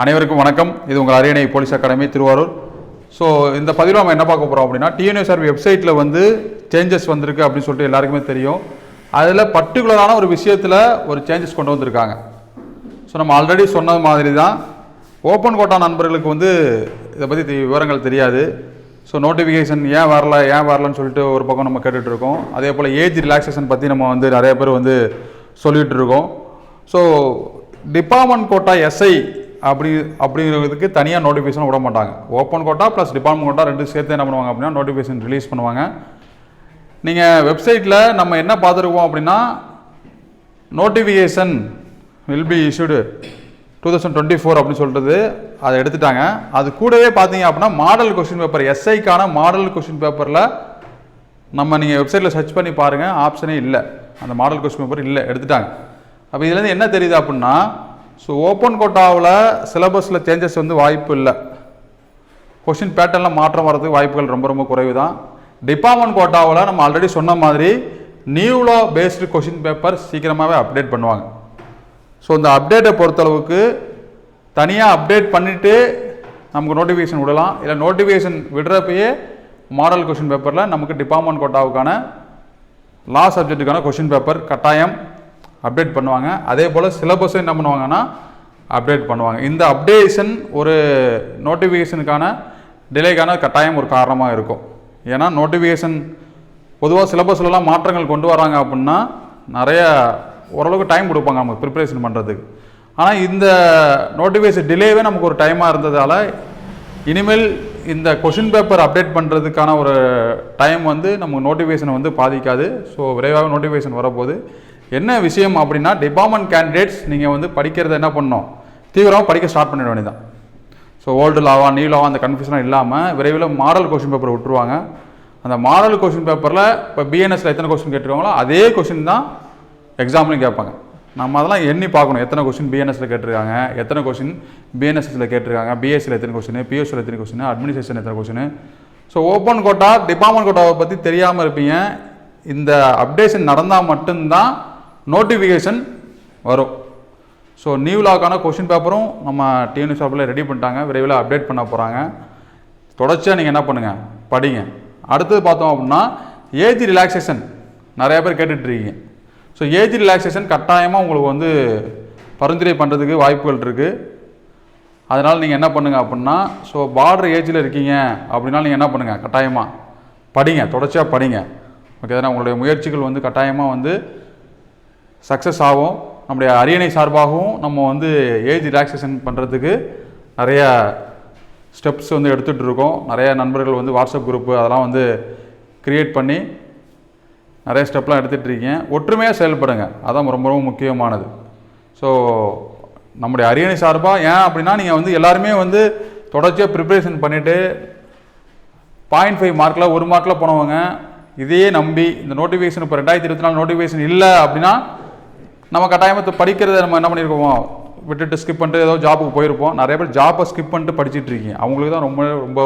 அனைவருக்கும் வணக்கம். இது உங்கள் அரியணை போலீஸ் அகாடமி திருவாரூர். ஸோ இந்த பதிவில் நம்ம என்ன பார்க்க போகிறோம் அப்படின்னா டிஎன்எஸ்ஆர் வெப்சைட்டில் வந்து சேஞ்சஸ் வந்திருக்கு அப்படின்னு சொல்லிட்டு எல்லாருக்குமே தெரியும். அதில் பர்டிகுலரான ஒரு விஷயத்தில் ஒரு சேஞ்சஸ் கொண்டு வந்திருக்காங்க. ஸோ நம்ம ஆல்ரெடி சொன்னது மாதிரி தான் ஓப்பன் கோட்டா நண்பர்களுக்கு வந்து இதை பற்றி விவரங்கள் தெரியாது. ஸோ நோட்டிஃபிகேஷன் ஏன் வரல ஏன் வரலன்னு சொல்லிட்டு ஒரு பக்கம் நம்ம கேட்டுட்ருக்கோம். அதே போல் ஏஜ் ரிலாக்ஸேஷன் பற்றி நம்ம வந்து நிறைய பேர் வந்து சொல்லிகிட்டு இருக்கோம் ஸோ டிபார்ட்மெண்ட் கோட்டா எஸ்ஐ அப்படி அப்படிங்கிறதுக்கு தனியாக நோட்டிஃபிகேஷன் விட மாட்டாங்க. Open quota plus department quota ரெண்டு சேர்த்து என்ன பண்ணுவாங்க அப்படின்னா நோட்டிஃபிகேஷன் ரிலீஸ் பண்ணுவாங்க. நீங்கள் வெப்சைட்டில் நம்ம என்ன பார்த்துருக்கோம் அப்படின்னா notification will be issued two thousand twenty four அப்படின்னு சொல்லிட்டு அதை எடுத்துட்டாங்க. அது கூடவே பார்த்தீங்க அப்படின்னா மாடல் கொஸ்டின் பேப்பர் எஸ்ஐக்கான மாடல் கொஸ்டின் பேப்பரில் நம்ம நீங்கள் வெப்சைட்டில் சர்ச் பண்ணி பாருங்கள் ஆப்ஷனே இல்லை. அந்த மாடல் கொஸ்டின் பேப்பர் இல்லை எடுத்துட்டாங்க. அப்போ இதுலேருந்து என்ன தெரியுது அப்படின்னா ஸோ ஓப்பன் கோட்டாவில் சிலபஸில் சேஞ்சஸ் வந்து வாய்ப்பு இல்லை. கொஷின் பேட்டர்னில் மாற்றம் வர்றதுக்கு வாய்ப்புகள் ரொம்ப ரொம்ப குறைவு தான் டிபார்ட்மெண்ட் கோட்டாவில் நம்ம ஆல்ரெடி சொன்ன மாதிரி new law based question paper சீக்கிரமாகவே அப்டேட் பண்ணுவாங்க. ஸோ இந்த அப்டேட்டை பொறுத்தளவுக்கு தனியாக அப்டேட் பண்ணிவிட்டு நமக்கு நோட்டிஃபிகேஷன் விடலாம். இல்லை நோட்டிஃபிகேஷன் விடுறப்பயே மாடல் கொஷின் பேப்பரில் நமக்கு டிபார்ட்மெண்ட் கோட்டாவுக்கான லா சப்ஜெக்ட்டுக்கான கொஷின் பேப்பர் கட்டாயம் அப்டேட் பண்ணுவாங்க. அதே போல் சிலபஸும் என்ன பண்ணுவாங்கன்னா அப்டேட் பண்ணுவாங்க. இந்த அப்டேஷன் ஒரு நோட்டிஃபிகேஷனுக்கான டிலேக்கான கட்டாயம் ஒரு காரணமாக இருக்கும். ஏன்னா நோட்டிஃபிகேஷன் பொதுவாக சிலபஸ்லலாம் மாற்றங்கள் கொண்டு வராங்க அப்படின்னா நிறைய ஓரளவுக்கு டைம் கொடுப்பாங்க நமக்கு ப்ரிப்பரேஷன் பண்ணுறதுக்கு ஆனால் இந்த நோட்டிஃபிகேஷன் டிலேவே நமக்கு ஒரு டைமாக இருந்ததால் இனிமேல் இந்த கொஷின் பேப்பர் அப்டேட் பண்ணுறதுக்கான ஒரு டைம் வந்து நமக்கு நோட்டிஃபிகேஷனை வந்து பாதிக்காது. ஸோ விரைவாக நோட்டிஃபிகேஷன் வரப்போகுது. என்ன விஷயம் அப்படின்னா டிபார்ட்மெண்ட் கேண்டிடேட்ஸ் நீங்கள் வந்து படிக்கிறத என்ன பண்ணணும்? தீவிரமாக படிக்க ஸ்டார்ட் பண்ணிட வேண்டியதான் ஸோ ஓல்டு லாவா நியூ லாவா அந்த கன்ஃபியூஷனாக இல்லாமல் விரைவில் மாடல் கொஷின் பேப்பர் விட்டுருவாங்க. அந்த மாடல் கொஷின் பேப்பரில் இப்போ பிஎன்எஸில் எத்தனை கொஸ்டின் கேட்டுருவாங்களோ அதே கொஷின் தான் எக்ஸாம்லையும் கேட்பாங்க. நம்ம அதெல்லாம் எண்ணி பார்க்கணும். எத்தனை கொஸ்டின் பிஎன்எஸில் கேட்டிருக்காங்க? எத்தனை கொஸ்டின் பிஎன்எஸ்எஸில் கேட்டிருக்காங்க? பிஎஸ்சியில் எத்தனை கொஸ்டின் பிஎஸ்சியில் எத்தனை கொஸ்டின் அட்மினிஸ்ட்ரேஷன் எத்தனை question so open quota department கோட்டாவை பற்றி தெரியாமல் இருப்பீங்க. இந்த அப்டேஷன் நடந்தால் மட்டும்தான் நோட்டிஃபிகேஷன் வரும். ஸோ நியூ லாக்கான கொஷின் பேப்பரும் நம்ம டிஎன்யூ ஷாப்பில் ரெடி பண்ணிட்டாங்க. விரைவில் அப்டேட் பண்ண போகிறாங்க தொடர்ச்சியாக நீங்கள் என்ன பண்ணுங்கள் படிங்க. அடுத்தது பார்த்தோம் அப்படின்னா ஏஜ் ரிலாக்ஸேஷன் நிறைய பேர் கேட்டுட்ருக்கீங்க ஸோ ஏஜ் ரிலாக்ஸேஷன் கட்டாயமாக உங்களுக்கு வந்து பரிந்துரை பண்ணுறதுக்கு வாய்ப்புகள் இருக்குது அதனால் நீங்கள் என்ன பண்ணுங்க அப்படின்னா ஸோ பார்டர் ஏஜில் இருக்கீங்க அப்படின்னா நீங்கள் என்ன பண்ணுங்கள் கட்டாயமாக படிங்க. தொடர்ச்சியாக படிங்க. ஓகே தானே? உங்களுடைய முயற்சிகள் வந்து கட்டாயமாக வந்து சக்ஸஸ் ஆகும். நம்முடைய அரியணை சார்பாகவும் நம்ம வந்து ஏஜ் ரிலாக்ஸேஷன் பண்ணுறதுக்கு நிறைய ஸ்டெப்ஸ் வந்து எடுத்துகிட்டு இருக்கோம். நிறைய நண்பர்கள் வந்து வாட்ஸ்அப் குரூப்பு அதெல்லாம் வந்து க்ரியேட் பண்ணி நிறைய ஸ்டெப்லாம் எடுத்துகிட்டு இருக்கீங்க. ஒற்றுமையாக செயல்படுங்க. அதான் ரொம்ப ரொம்ப முக்கியமானது. ஸோ நம்முடைய அரியணை சார்பாக ஏன் அப்படின்னா நீங்கள் வந்து எல்லாருமே வந்து தொடர்ச்சியாக ப்ரிப்பரேஷன் பண்ணிவிட்டு பாயிண்ட் ஃபைவ் மார்க்கில் ஒரு மார்க்கில் போனவங்க இதையே நம்பி இந்த நோட்டிஃபிகேஷன் இப்போ ரெண்டாயிரத்தி இருபத்தி நாலு நோட்டிஃபிகேஷன் இல்லை அப்படின்னா நம்ம கட்டாயமாக படிக்கிறத நம்ம என்ன பண்ணியிருக்கோம் விட்டுட்டு ஸ்கிப் பண்ணிட்டு ஏதோ ஜாப்புக்கு போயிருப்போம். நிறைய பேர் ஜாப்பை ஸ்கிப் பண்ணிட்டு படிச்சிட்டு இருக்கீங்க. அவங்களுக்கு தான் ரொம்ப ரொம்ப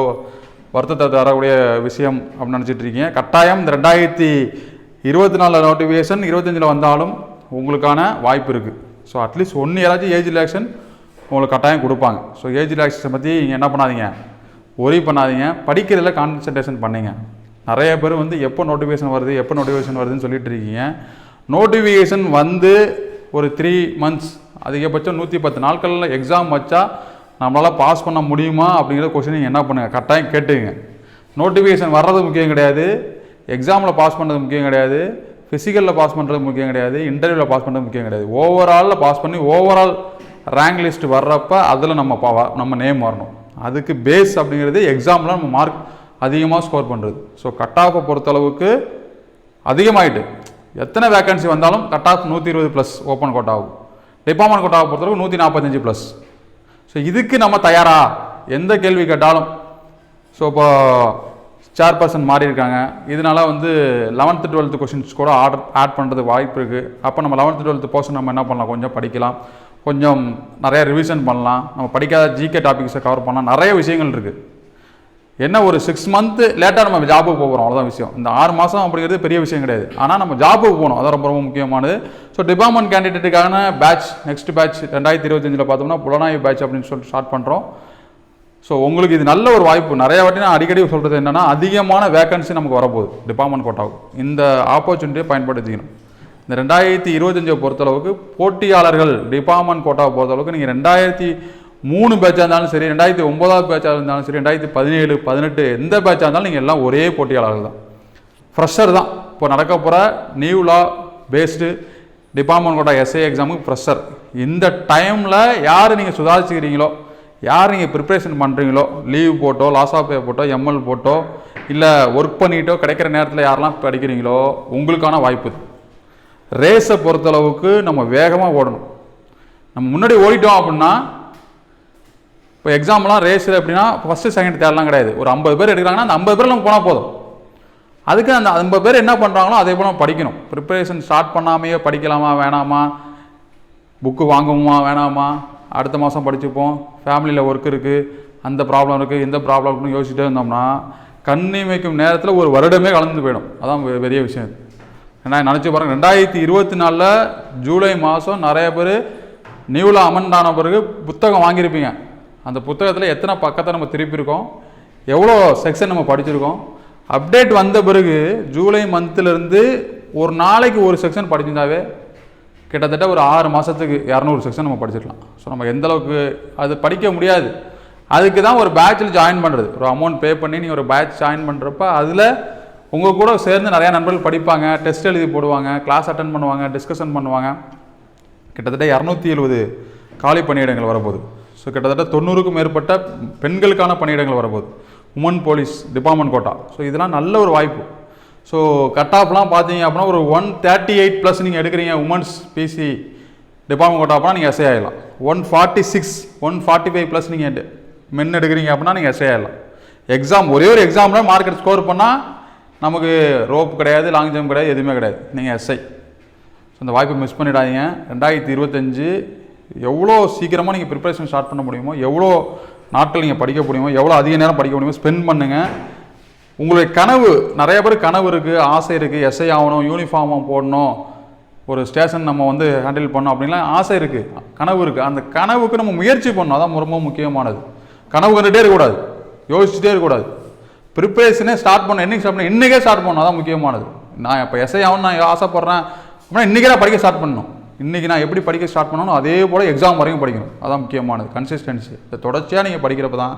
வருத்தத்தை தரக்கூடிய விஷயம் அப்படின்னு நினச்சிட்டு இருக்கீங்க. கட்டாயம் இந்த ரெண்டாயிரத்தி இருபத்தி நாலு நோட்டிஃபிகேஷன் இருபத்தஞ்சில் வந்தாலும் உங்களுக்கான வாய்ப்பு இருக்குது ஸோ அட்லீஸ்ட் ஒன்று யாராச்சும் ஏஜ் ரிலாக்ஷன் உங்களுக்கு கட்டாயம் கொடுப்பாங்க. ஸோ ஏஜ் ரிலாக்ஸேஷன் பற்றி நீங்கள் என்ன பண்ணாதீங்க? ஒரி பண்ணாதீங்க. படிக்கிறதுல கான்சன்ட்ரேஷன் பண்ணுங்க. நிறைய பேர் வந்து எப்போ நோட்டிஃபிகேஷன் வருது எப்போ நோட்டிஃபிகேஷன் வருதுன்னு சொல்லிட்டு இருக்கீங்க. நோட்டிஃபிகேஷன் வந்து ஒரு த்ரீ மந்த்ஸ் அதிகபட்சம் நூற்றி பத்து நாட்களில் எக்ஸாம் வச்சா நம்மளால் பாஸ் பண்ண முடியுமா அப்படிங்கிற கொஸ்டின் நீங்கள் என்ன பண்ணுங்கள் கட்டாயம் கேட்டுங்க நோட்டிஃபிகேஷன் வர்றது முக்கியம் கிடையாது. எக்ஸாமில் பாஸ் பண்ணுறது முக்கியம் கிடையாது. ஃபிசிக்கலில் பாஸ் பண்ணுறது முக்கியம் கிடையாது. இன்டர்வியூவில் பாஸ் பண்ணுறது முக்கியம் கிடையாது. ஓவராலில் பாஸ் பண்ணி ஓவரால் ரேங்க் லிஸ்ட் வர்றப்ப அதில் நம்ம பா- நம்ம நேம் வரணும். அதுக்கு பேஸ் அப்படிங்கிறது எக்ஸாமில் நம்ம மார்க் அதிகமாக ஸ்கோர் பண்ணுறது ஸோ கட் ஆஃபை பொறுத்தளவுக்கு அதிகமாகிட்டு எத்தனை வேக்கன்சி வந்தாலும் கட் ஆஃப் நூற்றி இருபது ப்ளஸ் ஓப்பன் கோட்டாவும் டிபார்ட்மெண்ட் கோட்டாவை பொறுத்தளவுக்கு நூற்றி நாற்பத்தஞ்சு ப்ளஸ் ஸோ இதுக்கு நம்ம தயாரா? எந்த கேள்வி கேட்டாலும். ஸோ இப்போ சேர்பர்சன் மாறி இருக்காங்க. இதனால வந்து லெவன்த்து டுவெல்த்து கொஷின்ஸ் கூட ஆர்டர் ஆட் பண்ணுறது வாய்ப்பு இருக்குது அப்போ நம்ம லெவன்த்து டுவெல்த்து போர்ஷன் நம்ம என்ன பண்ணலாம்? கொஞ்சம் படிக்கலாம். கொஞ்சம் நிறைய ரிவிஷன் பண்ணலாம். நம்ம படிக்காத ஜிகே டாபிக்ஸை கவர் பண்ணலாம். நிறைய விஷயங்கள் இருக்குது என்ன ஒரு சிக்ஸ் மந்த்து லேட்டாக நம்ம ஜாபுக்கு போகிறோம் அவ்வளோதான் விஷயம். இந்த ஆறு மாதம் அப்படிங்கிறது பெரிய விஷயம் கிடையாது. ஆனால் நம்ம ஜாபுக்கு போகணும். அதான் ரொம்ப ரொம்ப முக்கியமானது. ஸோ டிபார்ட்மெண்ட் கேண்டிடேட்டுக்கான பேட்ச் நெக்ஸ்ட் பேட்ச் ரெண்டாயிரத்தி இருபத்தஞ்சில் பார்த்தோம்னா புலனாய்வு பேட்ச் அப்படின்னு சொல்லிட்டு ஸ்டார்ட் பண்ணுறோம் ஸோ உங்களுக்கு இது நல்ல ஒரு வாய்ப்பு. நிறைய வாட்டி நான் அடிக்கடி சொல்கிறது என்னென்னா அதிகமான வேகன்சி நமக்கு வரப்போகுது டிபார்ட்மெண்ட் கோட்டாவுக்கு இந்த ஆப்பர்ச்சுனிட்டியை பயன்படுத்திக்கணும். இந்த ரெண்டாயிரத்தி இருபத்தஞ்சை பொறுத்தளவுக்கு போட்டியாளர்கள் டிபார்ட்மெண்ட் கோட்டாவை பொறுத்தளவுக்கு நீங்கள் ரெண்டாயிரத்தி மூணு பேட்சாக இருந்தாலும் சரி ரெண்டாயிரத்தி ஒன்பதாவது பேட்சாக இருந்தாலும் சரி ரெண்டாயிரத்தி பதினேழு பதினெட்டு எந்த பேட்சாக இருந்தாலும் நீங்கள் எல்லாம் ஒரே போட்டியாளர்கள் தான். ஃப்ரெஷர் தான். இப்போ நடக்க போகிற new law based department quota SI எக்ஸாமுக்கு ஃப்ரெஷர் இந்த டைமில் யார் நீங்கள் சுதாரிச்சுக்கிறீங்களோ யார் நீங்கள் ப்ரிப்ரேஷன் பண்ணுறீங்களோ லீவ் போட்டோ லாஸ் ஆஃப் பே போட்டோ எம்எல் போட்டோ இல்லை ஒர்க் பண்ணிட்டோ கிடைக்கிற நேரத்தில் யாரெல்லாம் படிக்கிறீங்களோ உங்களுக்கான வாய்ப்பு இது. ரேஸை பொறுத்தளவுக்கு நம்ம வேகமாக ஓடணும். நம்ம முன்னாடி ஓடிட்டோம் அப்படின்னா இப்போ எக்ஸாம்லாம் ரேஸில் எப்படின்னா ஃபஸ்ட்டு செகண்ட் தேர்ட்லாம் கிடையாது. ஒரு ஐம்பது பேர் எடுக்கிறாங்கன்னா அந்த ஐம்பது பேர் நம்ம போனால் போதும். அதுக்கு அந்த ஐம்பது பேர் என்ன பண்ணுறாங்களோ அதே போல் நம்ம படிக்கணும். ப்ரிப்பரேஷன் ஸ்டார்ட் பண்ணாமையே படிக்கலாமா வேணாமா? புக்கு வாங்குவோமா வேணாமா? அடுத்த மாதம் படிச்சுப்போம். ஃபேமிலியில் ஒர்க் இருக்குது அந்த ப்ராப்ளம் இருக்குது இந்த ப்ராப்ளம் இருக்குன்னு யோசிச்சுட்டே இருந்தோம்னா கண்ணி வைக்கும் நேரத்தில் ஒரு வருடமே கலந்து போயிடும். அதான் பெரிய விஷயம் ஏன்னா நினச்சி பாருங்க ரெண்டாயிரத்தி இருபத்தி நாலில் ஜூலை மாதம் நிறைய பேர் நியூவில் அமெண்ட் ஆன பிறகு புத்தகம் வாங்கியிருப்பீங்க. அந்த புத்தகத்தில் எத்தனை பக்கத்தை நம்ம திருப்பியிருக்கோம்? எவ்வளோ செக்ஷன் நம்ம படிச்சிருக்கோம்? அப்டேட் வந்த பிறகு ஜூலை மந்த்லேருந்து ஒரு நாளைக்கு ஒரு செக்ஷன் படிச்சிருந்தாவே கிட்டத்தட்ட ஒரு ஆறு மாதத்துக்கு இரநூறு செக்ஷன் நம்ம படிச்சிடலாம் ஸோ நம்ம எந்த அளவுக்கு அது படிக்க முடியாது. அதுக்கு தான் ஒரு பேட்சில் ஜாயின் பண்ணுறது ஒரு அமௌண்ட் பே பண்ணி நீங்கள் ஒரு பேட்ச் ஜாயின் பண்ணுறப்ப அதில் உங்கள் கூட சேர்ந்து நிறையா நண்பர்கள் படிப்பாங்க டெஸ்ட் எழுதி போடுவாங்க கிளாஸ் அட்டன் பண்ணுவாங்க டிஸ்கஷன் பண்ணுவாங்க. கிட்டத்தட்ட இரநூத்தி எழுபது காலி பணியிடங்கள் வரப்போகுது. ஸோ கிட்டத்தட்ட தொண்ணூறுக்கும் மேற்பட்ட பெண்களுக்கான பணியிடங்கள் வரப்போகுது. Woman police department quota so இதெல்லாம் நல்ல ஒரு வாய்ப்பு. ஸோ கட் ஆஃப்லாம் பார்த்தீங்க அப்படின்னா ஒரு ஒன் தேர்ட்டி எயிட் ப்ளஸ் நீங்கள் எடுக்கிறீங்க உமன்ஸ் பிசி டிபார்ட்மெண்ட் கோட்டா அப்படின்னா நீங்கள் எஸ்ஏ ஆகிடலாம் one forty six one forty five plus நீங்கள் மென் எடுக்கிறீங்க அப்படின்னா நீங்கள் எஸ்ஏ ஆகிடலாம் எக்ஸாம் ஒரே ஒரு எக்ஸாமில் மார்க்கெட் ஸ்கோர் பண்ணால் நமக்கு ரோப் கிடையாது லாங் ஜம்ப் கிடையாது எதுவுமே கிடையாது. நீங்கள் எஸ்ஐ ஸோ அந்த வாய்ப்பை மிஸ் பண்ணிடாதீங்க. ரெண்டாயிரத்தி இருபத்தஞ்சு எவ்வளோ சீக்கிரமாக நீங்கள் ப்ரிப்பரேஷன் ஸ்டார்ட் பண்ண முடியுமோ எவ்வளோ நாட்கள் நீங்கள் படிக்க முடியுமோ எவ்வளோ அதிக நேரம் படிக்க முடியுமோ ஸ்பெண்ட் பண்ணுங்கள் உங்களுடைய கனவு நிறைய பேர் கனவு இருக்குது ஆசை இருக்குது எஸ்ஐ ஆகணும் யூனிஃபார்மாக போடணும் ஒரு ஸ்டேஷன் நம்ம வந்து ஹேண்டில் பண்ணோம் அப்படின்லாம் ஆசை இருக்குது கனவு இருக்குது அந்த கனவுக்கு நம்ம முயற்சி பண்ணணும். அதான் ரொம்ப முக்கியமானது. கனவு கண்டுகிட்டே இருக்கக்கூடாது. யோசிச்சுட்டே இருக்கக்கூடாது. ப்ரிப்பரேஷனே ஸ்டார்ட் பண்ண என்னைக்கு ஸ்டார்ட் பண்ண இன்றைக்கே ஸ்டார்ட் பண்ணணும். அதான் முக்கியமானது. நான் இப்போ எஸ்ஐ ஆகணும்னு நான் ஆசைப்பட்றேன். அப்படின்னா இன்றைக்கே நான் படிக்க ஸ்டார்ட் பண்ணணும். இன்றைக்கி நான் எப்படி படிக்க ஸ்டார்ட் பண்ணணும் அதே போல் எக்ஸாம் வரைக்கும் படிக்கணும். அதான் முக்கியமானது. கன்சிஸ்டன்சி இந்த தொடர்ச்சியாக நீங்கள் படிக்கிறப்ப தான்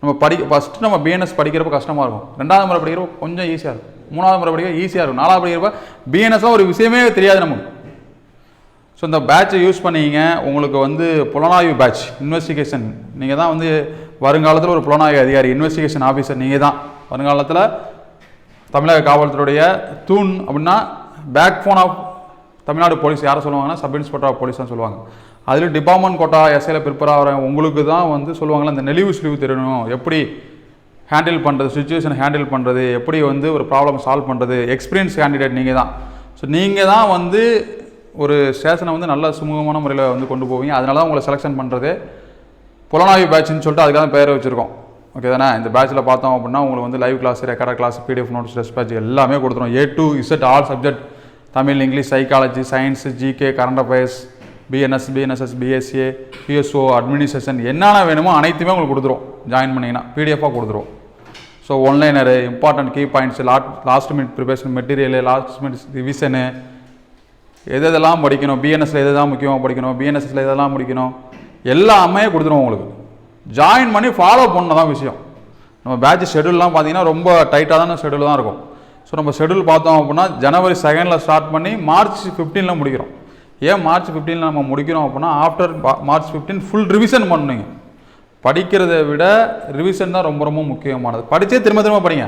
நம்ம படி ஃபஸ்ட்டு நம்ம பிஎன்எஸ் படிக்கிறப்ப கஷ்டமாக இருக்கும். ரெண்டாவது முறை படிக்கிறப்ப கொஞ்சம் ஈஸியாக இருக்கும். மூணாவது முறை படிக்க ஈஸியாக இருக்கும். நாலாவது படிக்கிறப்ப பிஎன்எஸ்லாம் ஒரு விஷயமே தெரியாது நமக்கு. ஸோ இந்த பேட்சை யூஸ் பண்ணிங்க. உங்களுக்கு வந்து புலனாய்வு பேட்ச் இன்வெஸ்டிகேஷன் நீங்கள் தான் வந்து வருங்காலத்தில் ஒரு புலனாய்வு அதிகாரி இன்வெஸ்டிகேஷன் ஆஃபீஸர் நீங்கள் தான். வருங்காலத்தில் தமிழக காவல்துறையுடைய தூண் அப்படின்னா backbone of Tamil Nadu police யாரை சொல்லுவாங்கன்னா சப் இன்ஸ்பெக்டர் ஆஃப் போலீஸ் தான் சொல்லுவாங்க. அதில் டிபார்ட்மெண்ட் கோட்டா எஸ்ஐயில் ப்ரிப்பேர் ஆகிற உங்களுக்கு தான் வந்து சொல்லுவாங்களா இந்த நெளிவு சுழிவு தெரியணும் எப்படி ஹேண்டில் பண்ணுறது சுச்சுவேஷன் ஹேண்டில் பண்ணுறது எப்படி வந்து ஒரு ப்ராப்ளம் சால்வ் பண்ணுறது எக்ஸ்பீரியன்ஸ் கேண்டிடேட் நீங்கள் தான். ஸோ நீங்கள் தான் வந்து ஒரு ஸ்டேஷனை வந்து நல்ல சுமூகமான முறையில் வந்து கொண்டு போவீங்க. அதனால தான் உங்களை செலெக்ஷன் பண்ணுறது புலனாய்வு பேட்ச்னு சொல்லிட்டு அதுக்காக தான் பேர் வச்சுருக்கோம். ஓகே தானே? இந்த பேட்சில் பார்த்தோம் அப்படின்னா உங்களுக்கு வந்து live class record class PDF notes test batch எல்லாமே கொடுத்துரும். A to Z all subject Tamil English psychology science GK current affairs BNS BNSS BSA BSO administration என்னென்ன வேணுமோ அனைத்துமே உங்களுக்கு கொடுத்துரும். ஜாயின் பண்ணிங்கன்னா பிடிஎஃபாக கொடுத்துரும். So one liner important key points lot last minute preparation material last minute revision எது எதெல்லாம் படிக்கணும் பிஎன்எஸ்ல எது தான் முக்கியமாக படிக்கணும் பிஎன்எஸ்ல எதெல்லாம் படிக்கணும் எல்லாமே கொடுத்துருவோம் உங்களுக்கு. ஜாயின் பண்ணி ஃபாலோ பண்ண தான் விஷயம். நம்ம பேட்ச் ஷெடியூல்லாம் பார்த்தீங்கன்னா ரொம்ப டைட்டான ஷெடியூல் தான் இருக்கும். ஸோ நம்ம ஷெடியூல் பார்த்தோம் அப்படின்னா ஜனவரி செகண்டில் ஸ்டார்ட் பண்ணி மார்ச் ஃபிஃப்டீனில் முடிக்கிறோம். ஏன் மார்ச் ஃபிஃப்டீனில் நம்ம முடிக்கிறோம் அப்படின்னா after March fifteen full revision பண்ணுங்க. படிக்கிறதை விட ரிவிஷன் தான் ரொம்ப ரொம்ப முக்கியமானது. படித்தே திரும்ப திரும்ப படிங்க.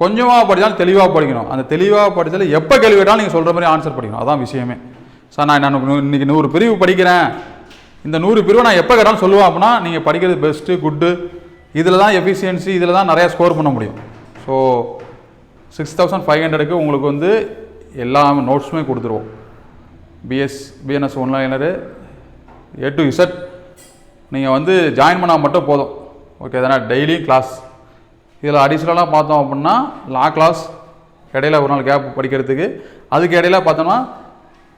கொஞ்சமாக படித்தாலும் தெளிவாக படிக்கணும். அந்த தெளிவாக படித்தாலும் எப்போ கேள்வி கேட்டாலும் நீங்கள் சொல்கிற மாதிரி ஆன்சர் படிக்கணும். அதான் விஷயமே. சார் நான் நான் இன்றைக்கி இன்னைக்கு நூறு பிரிவு படிக்கிறேன். இந்த நூறு பிரிவை நான் எப்போ கேட்டாலும் சொல்லுவேன் அப்படின்னா நீங்கள் படிக்கிறது பெஸ்ட்டு குட்டு இதில் தான் எஃபிஷியன்சி இதில் தான் நிறையா ஸ்கோர் பண்ண முடியும். ஸோ சிக்ஸ் தௌசண்ட் ஃபைவ் ஹண்ட்ரடுக்கு உங்களுக்கு வந்து எல்லா நோட்ஸுமே கொடுத்துருவோம். BS BNS one liner A to Z நீங்கள் வந்து ஜாயின் பண்ணால் மட்டும் போதும். ஓகே தானே டெய்லியும் கிளாஸ் இதில் அடிஷ்னலாக பார்த்தோம் அப்படின்னா லா கிளாஸ் இடையில ஒரு நாள் கேப் படிக்கிறதுக்கு. அதுக்கு இடையில பார்த்தோம்னா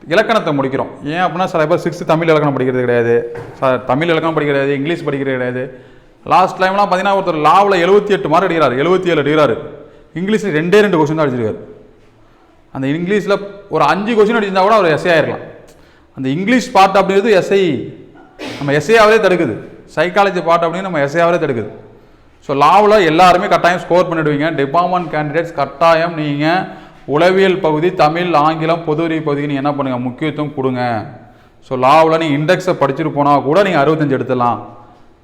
இலக்கணத்தை முடிக்கிறோம். ஏன் அப்படின்னா சில பேர் சிக்ஸ்த்து தமிழ் இலக்கணம் படிக்கிறது கிடையாது. ச- தமிழ் இலக்கணம் படிக்கிறது கிடையாது இங்கிலீஷ் படிக்கிறது கிடையாது. லாஸ்ட் டைம்லாம் பார்த்தீங்கன்னா ஒருத்தர் லாவில் எழுபத்தி எட்டு மார்க் அடிக்கிறார். எழுபத்தி ஏழு அடிக்கிறாரு. இங்கிலீஷில் ரெண்டே ரெண்டு கொஸ்டின் தான் அடிச்சிருக்காரு. அந்த இங்கிலீஷில் ஒரு அஞ்சு கொஸ்டின் அடிச்சிருந்தா கூட அவர் எஸ்ஐ ஆயிருக்கலாம் அந்த இங்கிலீஷ் பார்ட் அப்படிங்கிறது எஸ்ஐ நம்ம எஸ்ஐயாவே தடுக்குது. சைக்காலஜி பார்ட் அப்படின்னு நம்ம எஸ்ஐயாவே தடுக்குது. ஸோ லாவில் எல்லாருமே கட்டாயம் ஸ்கோர் பண்ணிடுவீங்க. டிபார்ட்மெண்ட் கேண்டிடேட்ஸ் கட்டாயம் நீங்கள் உளவியல் பகுதி தமிழ் ஆங்கிலம் பொது அறிவு பகுதிக்கு நீங்கள் என்ன பண்ணுங்கள் முக்கியத்துவம் கொடுங்க. ஸோ லாவில் நீங்கள் இண்டெக்ஸை படிச்சுட்டு போனால் கூட நீங்கள் அறுபத்தஞ்சு எடுத்துடலாம்.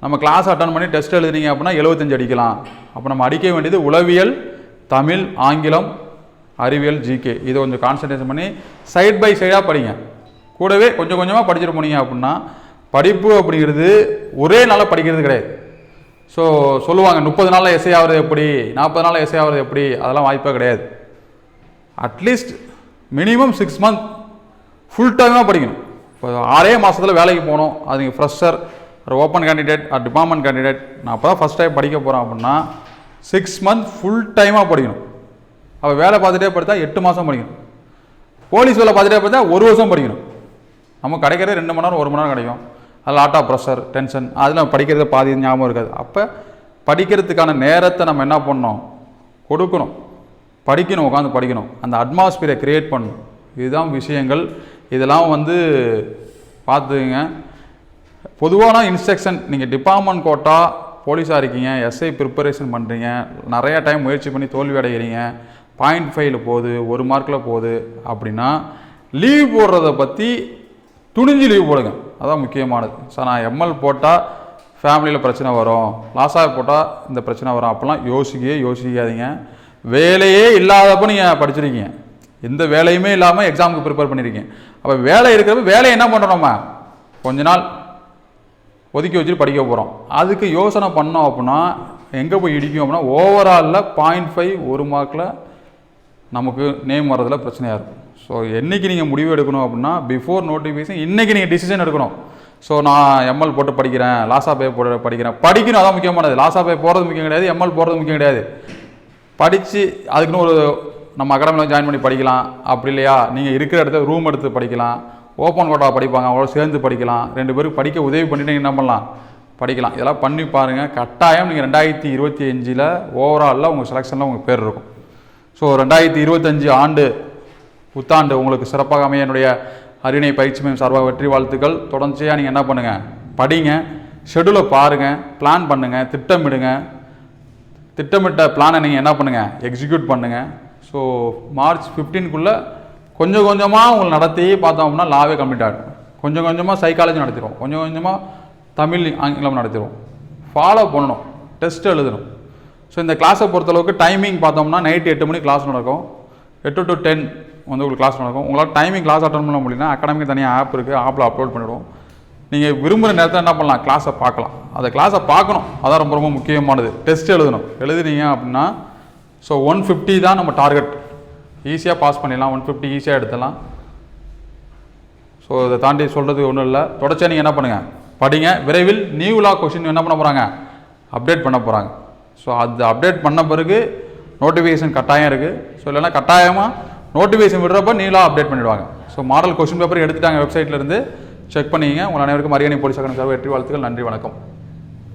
நம்ம கிளாஸ் அட்டன் பண்ணி டெஸ்ட் எழுதுனீங்க அப்படின்னா எழுபத்தஞ்சு அடிக்கலாம். அப்போ நம்ம அடிக்க வேண்டியது உளவியல் தமிழ் ஆங்கிலம் அறிவியல் ஜிகே இதை கொஞ்சம் கான்சன்ட்ரேஷன் பண்ணி சைட் பை சைடாக படிங்க. கூடவே கொஞ்சம் கொஞ்சமாக படிச்சுட்டு போனீங்க அப்படின்னா படிப்பு அப்படிங்கிறது ஒரே நாளில் படிக்கிறது கிடையாது. ஸோ சொல்லுவாங்க முப்பது நாளில் எஸ்ஐ ஆகிறது எப்படி? நாற்பது நாளில் எஸ்ஐ ஆகிறது எப்படி? அதெல்லாம் வாய்ப்பே கிடையாது. At least minimum six month full டைமாக படிக்கணும். இப்போ ஆறே மாதத்தில் வேலைக்கு போகணும். அது ஃப்ரெஷர் ஒரு open candidate or department candidate நான் அப்போ தான் ஃபஸ்ட் டைம் படிக்க போகிறேன் அப்படின்னா சிக்ஸ் மந்த் ஃபுல் டைமாக படிக்கணும். அப்போ வேலை பார்த்துட்டே படித்தா எட்டு மாதம் படிக்கணும். போலீஸ் வேலை பார்த்துட்டே பார்த்தா ஒரு வருஷம் படிக்கணும். நம்ம கிடைக்கிறது ரெண்டு மணி நேரம் ஒரு மணி நேரம் கிடைக்கும். அதில் லாட் ஆஃப் ப்ரெஷர் டென்ஷன் அதில் படிக்கிறது பாதி ஞாபகம் இருக்காது. அப்போ படிக்கிறதுக்கான நேரத்தை நம்ம என்ன பண்ணணும்? கொடுக்கணும். படிக்கணும் உட்காந்து படிக்கணும். அந்த அட்மாஸ்பியரை க்ரியேட் பண்ணணும். இதுதான் விஷயங்கள். இதெல்லாம் வந்து பார்த்துங்க பொதுவான இன்ஸ்ட்ரக்ஷன் நீங்கள் டிபார்ட்மெண்ட் கோட்டா போலீஸாக இருக்கீங்க எஸ்ஐ ப்ரிப்பரேஷன் பண்ணுறீங்க நிறையா டைம் முயற்சி பண்ணி தோல்வி அடைகிறீங்க பாயிண்ட் ஃபைவ்ல போகுது ஒரு மார்க்கில் போகுது அப்படின்னா லீவ் போடுறத பற்றி துணிஞ்சு லீவ் போடுங்க. அதான் முக்கியமானது. சார் நான் எம்எல் போட்டால் ஃபேமிலியில் பிரச்சனை வரும். லாஸாக போட்டால் இந்த பிரச்சனை வரும். அப்போல்லாம் யோசிக்கவே யோசிக்காதீங்க. வேலையே இல்லாதப்போ நீங்கள் படிச்சிருக்கீங்க. எந்த வேலையுமே இல்லாமல் எக்ஸாமுக்கு ப்ரிப்பேர் பண்ணியிருக்கீங்க அப்போ வேலை இருக்கிறப்ப வேலையை என்ன பண்ணுறோம் நம்ம? கொஞ்ச நாள் ஒதுக்கி வச்சுட்டு படிக்க போகிறோம் அதுக்கு யோசனை பண்ணோம் அப்படின்னா எங்கே போய் இடிக்கும் அப்படின்னா ஓவராலில் பாயிண்ட் ஃபைவ் ஒரு மார்க்கில் நமக்கு நேம் வர்றதுல பிரச்சனையாக இருக்கும். ஸோ என்னைக்கு நீங்கள் முடிவு எடுக்கணும் அப்படின்னா பிஃபோர் நோட்டிஃபிகேஷன் இன்றைக்கி நீங்கள் டிசிஷன் எடுக்கணும். ஸோ நான் எம்எல் போட்டு படிக்கிறேன் லாஸா பே போட்டு படிக்கிறேன். படிக்கணும் அதான் முக்கியமானது லாஸா பே போகிறது முக்கியம் கிடையாது எம்எல் போகிறது முக்கியம் கிடையாது. படித்து அதுக்குன்னு ஒரு நம்ம அகாடமியில் ஜாயின் பண்ணி படிக்கலாம். அப்படி இல்லையா? நீங்கள் இருக்கிற இடத்துல ரூம் எடுத்து படிக்கலாம். ஓப்பன் கோட்டா படிப்பாங்க அவங்களோட சேர்ந்து படிக்கலாம். ரெண்டு பேரும் படிக்க உதவி பண்ணிட்டு என்ன பண்ணலாம்? படிக்கலாம். இதெல்லாம் பண்ணி பாருங்கள் கட்டாயம் நீங்கள் ரெண்டாயிரத்தி இருபத்தி அஞ்சில் ஓவராலில் உங்கள் செலெக்ஷனில் உங்கள் பேர் இருக்கும். ஸோ ரெண்டாயிரத்தி இருபத்தஞ்சு ஆண்டு புத்தாண்டு உங்களுக்கு சிறப்பாக அமைய என்னுடைய அரியணை பயிற்சி மையம் சார்பாக வெற்றி வாழ்த்துக்கள். தொடர்ச்சியாக நீங்கள் என்ன பண்ணுங்கள் படிங்க. ஷெடியூலை பாருங்கள் பிளான் பண்ணுங்கள் திட்டமிடுங்க. திட்டமிட்ட பிளானை நீங்கள் என்ன பண்ணுங்கள் எக்ஸிக்யூட் பண்ணுங்கள் ஸோ மார்ச் ஃபிஃப்டீனுக்குள்ளே கொஞ்சம் கொஞ்சமாக உங்களை நடத்தி பார்த்தோம் அப்படின்னா லாவே கம்ப்ளீட் ஆகிடும் கொஞ்சம் கொஞ்சமாக சைக்காலஜி நடத்திடுவோம். கொஞ்சம் கொஞ்சமாக தமிழ் ஆங்கிலம் நடத்திடுவோம். ஃபாலோ பண்ணணும். டெஸ்ட் எழுதணும். ஸோ இந்த கிளாஸை பொறுத்தளவுக்கு டைமிங் பார்த்தோம்னா நைட்டு எட்டு மணிக்கு கிளாஸ் நடக்கும். எட்டு டு டென் வந்து உங்களுக்கு கிளாஸ் நடக்கும். உங்களால் டைமிங் கிளாஸ் அட்டன் பண்ண முடியலனா அகாடமிக்கு தனியாக ஆப் இருக்குது ஆப்பில் அப்லோட் பண்ணிவிடுவோம் நீங்கள் விரும்புகிற நேரத்தில் என்ன பண்ணலாம்? கிளாஸை பார்க்கலாம். அந்த கிளாஸை பார்க்கணும். அதான் ரொம்ப ரொம்ப முக்கியமானது. டெஸ்ட் எழுதணும். எழுதுனீங்க அப்படின்னா ஸோ ஒன் ஃபிஃப்டி தான் நம்ம டார்கெட் ஈஸியாக பாஸ் பண்ணிடலாம். ஒன் ஃபிஃப்டி ஈஸியாக எடுத்துடலாம். ஸோ இதை தாண்டி சொல்கிறது ஒன்றும் இல்லை. தொடர்ச்சியாக நீங்கள் என்ன பண்ணுங்கள் படிங்க. விரைவில் நியூ லா கொஷின் என்ன பண்ண போகிறாங்க அப்டேட் பண்ண போகிறாங்க ஸோ அது அப்டேட் பண்ண பிறகு நோட்டிஃபிகேஷன் கட்டாயம் இருக்குது ஸோ இல்லைன்னா கட்டாயமாக நோட்டிஃபிகேஷன் விடுறப்ப நீலாக அப்டேட் பண்ணிடுவாங்க. ஸோ மாடல் கொஷின் பேப்பர் எடுத்துட்டாங்க வெப்சைட்லேருந்து செக் பண்ணிங்க உங்கள் அனைவருக்கும் அரியணை போலீஸ் அகாடமி சார் வெற்றி வாழ்த்துக்கள். நன்றி வணக்கம்.